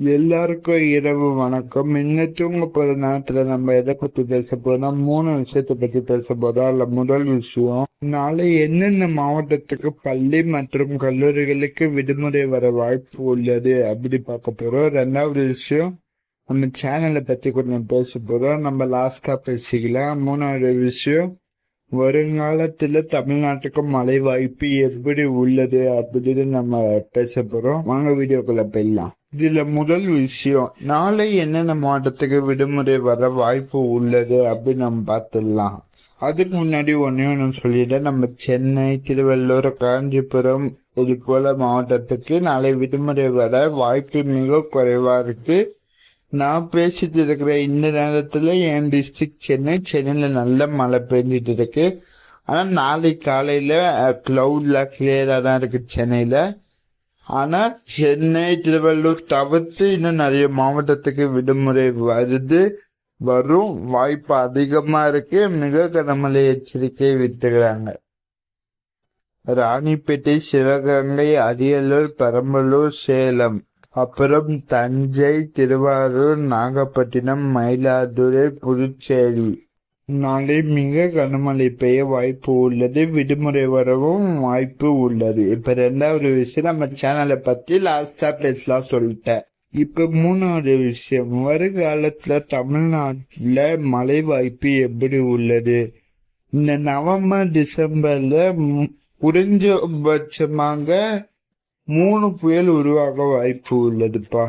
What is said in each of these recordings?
எல்லாருக்கும் இரவு வணக்கம். இன்னைக்கு உங்க போற நேரத்துல நம்ம எதை பத்தி பேச போறோம்? மூணு விஷயத்த பத்தி பேச போறோம். அதுல முதல் விஷயம் நாளை என்னென்ன மாவட்டத்துக்கு பள்ளி மற்றும் கல்லூரிகளுக்கு விடுமுறை வர வாய்ப்பு உள்ளது அப்படி பார்க்க போறோம். ரெண்டாவது விஷயம் நம்ம சேனலை பத்தி கொஞ்சம் பேச போறோம். நம்ம லாஸ்டா பேசிக்கலாம். மூணாவது விஷயம் வருங்காலத்துல தமிழ்நாட்டுக்கு மழை வாய்ப்பு எப்படி உள்ளது அப்படின்னு நம்ம பேச போறோம். வாங்க வீடியோக்குள்ள போயிடலாம். இதுல முதல் விஷயம் நாளை என்னென்ன மாவட்டத்துக்கு விடுமுறை வர வாய்ப்பு உள்ளது அப்படின்னு நம்ம பார்த்துடலாம். அதுக்கு முன்னாடி ஒன்னே ஒன்று சொல்லிட்டேன். நம்ம சென்னை திருவள்ளூர் காஞ்சிபுரம் இது போல மாவட்டத்துக்கு நாளை விடுமுறை வர வாய்ப்பு மிக குறைவா இருக்கு. நான் பேசிட்டு இருக்கிற இந்த நேரத்துல என் டிஸ்ட்ரிக்ட் சென்னை சென்னையில நல்ல மழை பெஞ்சிட்டு இருக்கு. ஆனா நாளை காலையில கிளவுட்ல கிளியரா தான் இருக்கு சென்னையில. ஆனா சென்னை திருவள்ளூர் தவிர்த்து இன்னும் நிறைய மாவட்டத்துக்கு விடுமுறை வருது. வரும். வாய்ப்பு அதிகமா இருக்கு. மிக கனமழை எச்சரிக்கை விட்டுகிறாங்க ராணிப்பேட்டை சிவகங்கை அரியலூர் பெரம்பலூர் சேலம். அப்புறம் தஞ்சை திருவாரூர் நாகப்பட்டினம் மயிலாடுதுறை புதுச்சேரி. நாளை மிக கனமழை பெய்ய வாய்ப்பு உள்ளது. விடுமுறை வரவும் வாய்ப்பு உள்ளது. இப்ப ரெண்டாவது விஷயம் நம்ம சேனலை பத்தி லாஸ்டா பேசலாம் சொல்லிட்டேன். இப்ப மூணாவது விஷயம் வருகாலத்துல தமிழ்நாட்டுல மழை வாய்ப்பு எப்படி உள்ளது? இந்த நவம்பர் டிசம்பர்ல குறைஞ்சபட்சமாக மூணு புயல் உருவாக வாய்ப்பு உள்ளதுப்பா.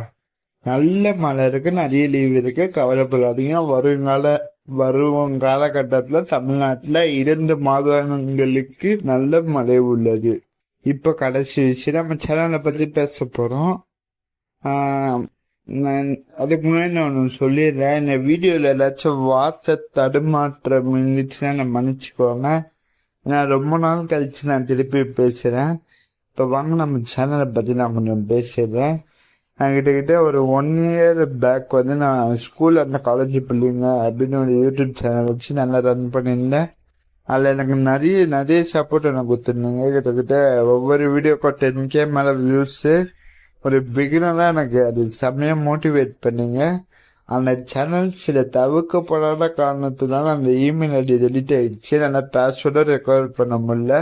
நல்ல மழை இருக்கு நிறைய லீவ் இருக்கு. கவலைப்படாதீங்க. வருங்கால வரும் காலகட்டத்துல தமிழ்நாட்டுல இரண்டு மாதங்களுக்கு நல்ல மழை உள்ளது. இப்ப கடைசி விஷயம் நம்ம சேனலை பத்தி பேச போறோம். நான் அதுக்கு முன்னாடி நான் ஒன்று சொல்லிடுறேன். இந்த வீடியோல ஏதாச்சும் வார்த்தை தடுமாற்றம் இருந்துச்சுன்னா நான் மன்னிச்சுக்கோங்க. நான் ரொம்ப நாள் கழிச்சு நான் திருப்பி பேசுறேன். இப்போ வாங்க நம்ம சேனலை பற்றி நான் கொஞ்சம் பேசிடுறேன். நான் கிட்டக்கிட்ட ஒரு ஒன் இயர் பேக் வந்து நான் ஸ்கூல் அந்த காலேஜ் பிள்ளைங்க அப்படின்னு ஒரு யூடியூப் சேனல் வச்சு நல்லா ரன் பண்ணியிருந்தேன். அதில் எனக்கு நிறைய நிறைய சப்போர்ட் எனக்கு கொடுத்துருந்தேங்க. கிட்டத்தட்ட ஒவ்வொரு வீடியோக்கும் டென் கே மேலே வியூஸு ஒரு பிகினராக எனக்கு அது செம்மையாக மோட்டிவேட் பண்ணிங்க. அந்த சேனல் சில தவிர்க்கப்படாத காரணத்தினால அந்த இமெயில் ஐடி டெலிட் ஆயிடுச்சு. அதனால் பாஸ்வேர்டை ரெக்கவர் பண்ண முடியல.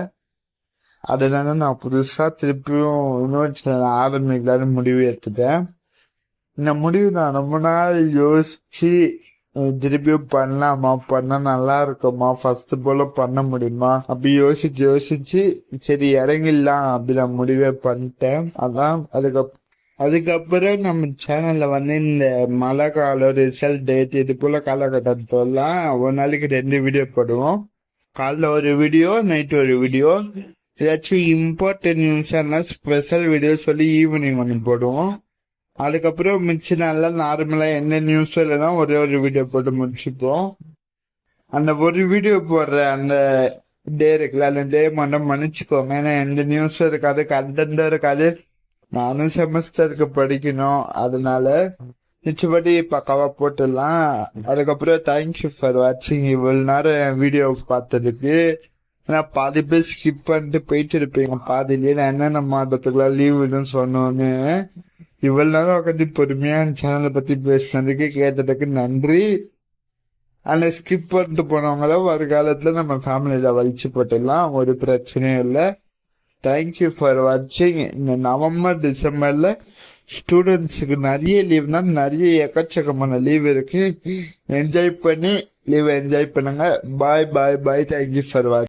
அதனால நான் புதுசா திருப்பியும் இன்னொரு ஆரம்பிக்கலான்னு முடிவு எடுத்துட்டேன். இந்த முடிவு நான் ரொம்ப நாள் யோசிச்சு திருப்பியும் பண்ணலாமா? பண்ணா நல்லா இருக்குமா? ஃபர்ஸ்ட் போல பண்ண முடியுமா? அப்படி யோசிச்சு யோசிச்சு சரி இறங்கிடலாம் அப்படி நான் முடிவே பண்ணிட்டேன். அதான் அதுக்கப் அதுக்கப்புறம் நம்ம சேனல்ல வந்து இந்த மழை காலம் ரிசல்ட் டேட் இது போல காலகட்டத்தெல்லாம் ஒரு நாளைக்கு ரெண்டு வீடியோ போடுவோம். காலைல ஒரு வீடியோ நைட் ஒரு வீடியோ ஏதாச்சும் இம்பார்ட்டன்ட் நியூஸ் ஸ்பெஷல் வீடியோ சொல்லி ஈவினிங் ஒன்று போடுவோம். அதுக்கப்புறம் மிச்ச நல்லா நார்மலா என்ன நியூஸ் இல்லைன்னா ஒரே ஒரு வீடியோ போட்டு முடிச்சுப்போம். அந்த ஒரு வீடியோ போடுற அந்த டே இருக்குல்ல அந்த டே மட்டும் மன்னிச்சுக்கோங்க. ஏன்னா எந்த நியூஸும் இருக்காது கண்டென்ட்டும் இருக்காது. நானும் செமஸ்டருக்கு படிக்கணும். அதனால மிச்சபடி பக்காவாக போட்டுடலாம். அதுக்கப்புறம் தேங்க்யூ ஃபார் வாட்சிங் இவ்வளோ நேரம் வீடியோ பார்த்ததுக்கு. ஏன்னா பாதி பேர் ஸ்கிப் பண்ணிட்டு போயிட்டு இருப்பீங்க பாதிலேயே நான் என்னென்ன மாதத்துக்குலாம் லீவுன்னு சொன்னோன்னு. இவ்வளவு நேரம் உட்காந்து பொறுமையா சேனலை பத்தி பேசினதுக்கு கேட்டதுக்கு நன்றி. அந்த ஸ்கிப் பண்ணிட்டு போனவங்கள வருகாலத்துல நம்ம ஃபேமிலியில வலிச்சு போட்டுடலாம். ஒரு பிரச்சனையும் இல்லை. தேங்க்யூ ஃபார் வாட்சிங் இந்த நவம்பர் டிசம்பர்ல ஸ்டூடெண்ட்ஸுக்கு நிறைய லீவ்னா நிறைய எக்கச்சக்கமான லீவ் இருக்கு. என்ஜாய் பண்ணி லீவ் என்ஜாய் பண்ணுங்க. பாய் பாய் பாய் தேங்க்யூ ஃபார் வாட்சிங்